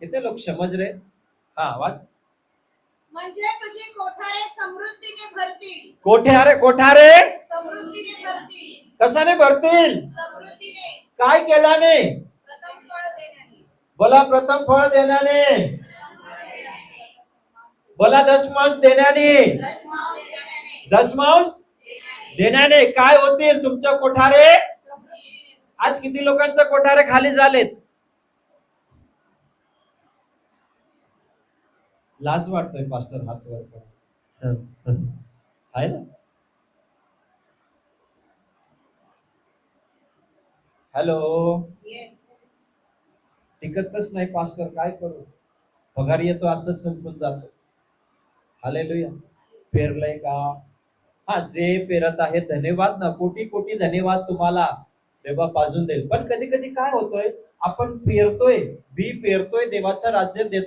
किती लोक समज रे हा वाच म्हणजे तुझी कोठारे समृद्धीने भरतील कोठे अरे कोठारे। समृद्धीने भरतील कशाने भरतील समृद्धीने काय केल्याने? प्रथम फळ देण्याने। बोला प्रथम फळ देण्याने। बोला दशमांश देण्याने। दशमांश देण्याने। दशमांश देण्याने देण्याने. काय होतील तुमच्या कोठारे? आज किती लोकांचे कोठारे खाली झालेत? लाज वाटतोय पास्टर हात वर. आहे ना? हॅलो? येस टिकतच नाही पास्टर काय करू? पगार येतो असंच संपून जातो. हालेलुया. पेरलंय का? हा जे पेरत आहे धन्यवाद ना. कोटी कोटी धन्यवाद तुम्हाला. देवा पाजून देईल. पण कधी कधी काय होतोय? आपण पेरतोय बी पेरतोय देवाचं राज्य देतो